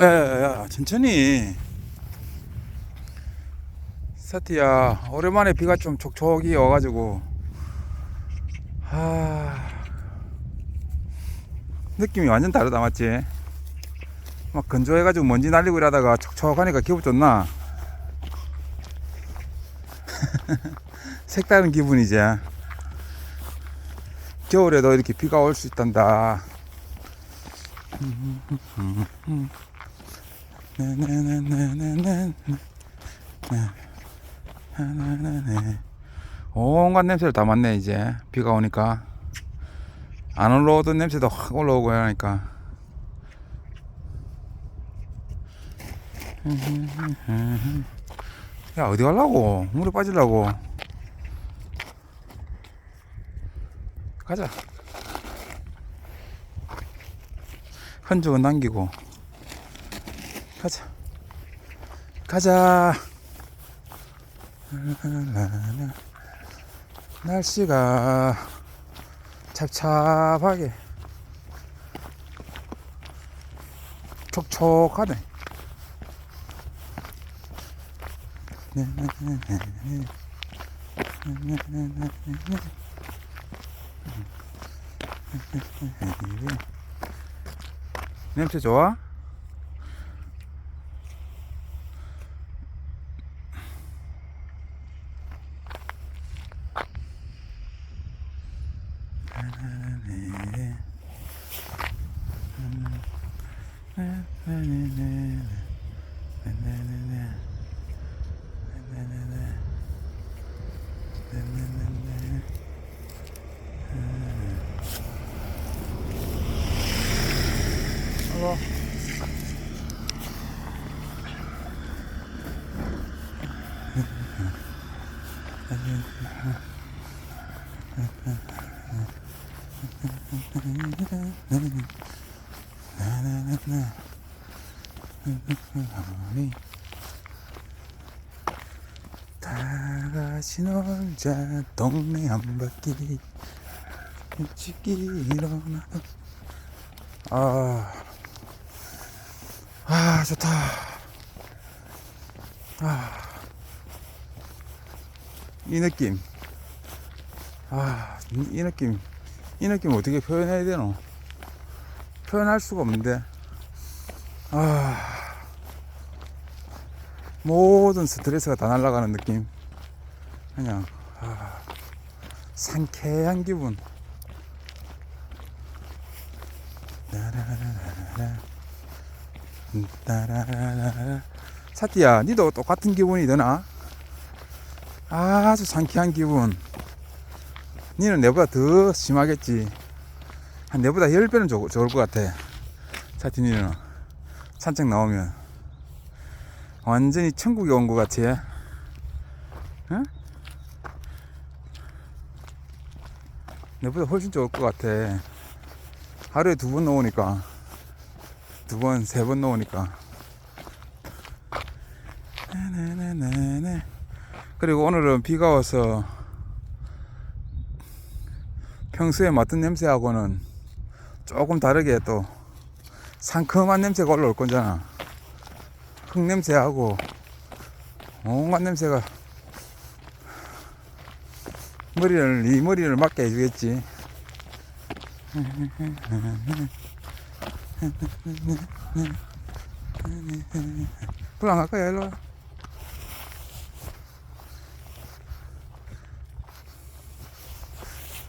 야야야 천천히. 사티야 오랜만에 비가 좀 촉촉이 와가지고. 하. 느낌이 완전 다르다 맞지? 막 건조해가지고 먼지 날리고 이러다가 촉촉하니까 기분 좋나? 색다른 기분이지 겨울에도 이렇게 비가 올 수 있단다 온갖 냄새를 다 맡네 이제 비가 오니까 안 올라오던 냄새도 확 올라오고 하니까 야 어디 가려고 물에 빠지려고 가자 흔적은 남기고 가자 가자. 날씨가 찹찹하게 촉촉하네 냄새 좋아? الله لا لا لا لا 어. 다 같이 놀자 동네 한 바퀴 일찍 일어나. 아, 아 좋다. 아, 이 느낌. 아, 이, 이 느낌. 이 느낌 어떻게 표현해야 되노? 표현할 수가 없는데. 아 모든 스트레스가 다 날아가는 느낌. 그냥 아, 상쾌한 기분. 음. 사띠야 니도 똑같은 기분이 드나? 아주 상쾌한 기분. 니는 내보다 더 심하겠지. 한 내보다 10배는 좋, 좋을 것 같아. 사띠 니는. 산책 나오면 완전히 천국에 온 것 같지? 응? 내보다 훨씬 좋을 것 같아. 하루에 두번 나오니까. 두 번, 세번 나오니까. 네네네네. 그리고 오늘은 비가 와서 평소에 맡은 냄새하고는 조금 다르게 또 상큼한 냄새가 올라올 거잖아. 흙 냄새하고 온갖 냄새가 머리를 이 머리를 맞게 해주겠지. 불안 갈 거야 일로 와.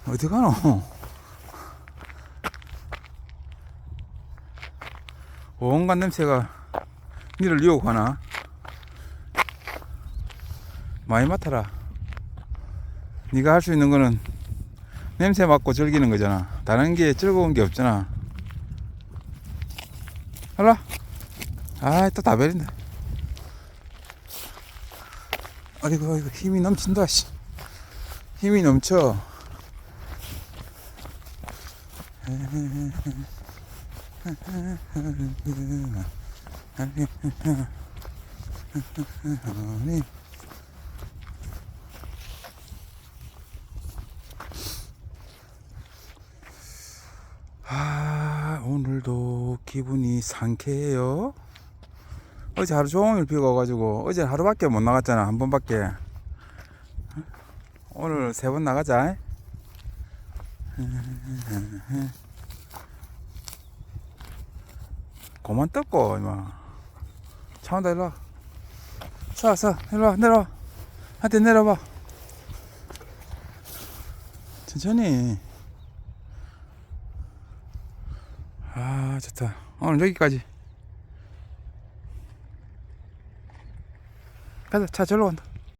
어디 가노? 온갖 냄새가 니를 유혹하나? 많이 맡아라. 네가 할 수 있는 거는 냄새 맡고 즐기는 거잖아. 다른 게 즐거운 게 없잖아. 할라? 아이, 또다 버린다. 아이고, 아이고, 힘이 넘친다, 씨. 힘이 넘쳐. 아, 오늘도 기분이 상쾌해요. 어제 하루 종일 비가 와가지고 어제 하루밖에 못 나갔잖아 한 번밖에. 오늘 세 번 나가자. 그만 떴고 이마 차 온다 일로와. 싸싸 일로와 내려와. 한테 내려봐. 천천히. 아 좋다. 오늘 여기까지. 가자 차 절로 간다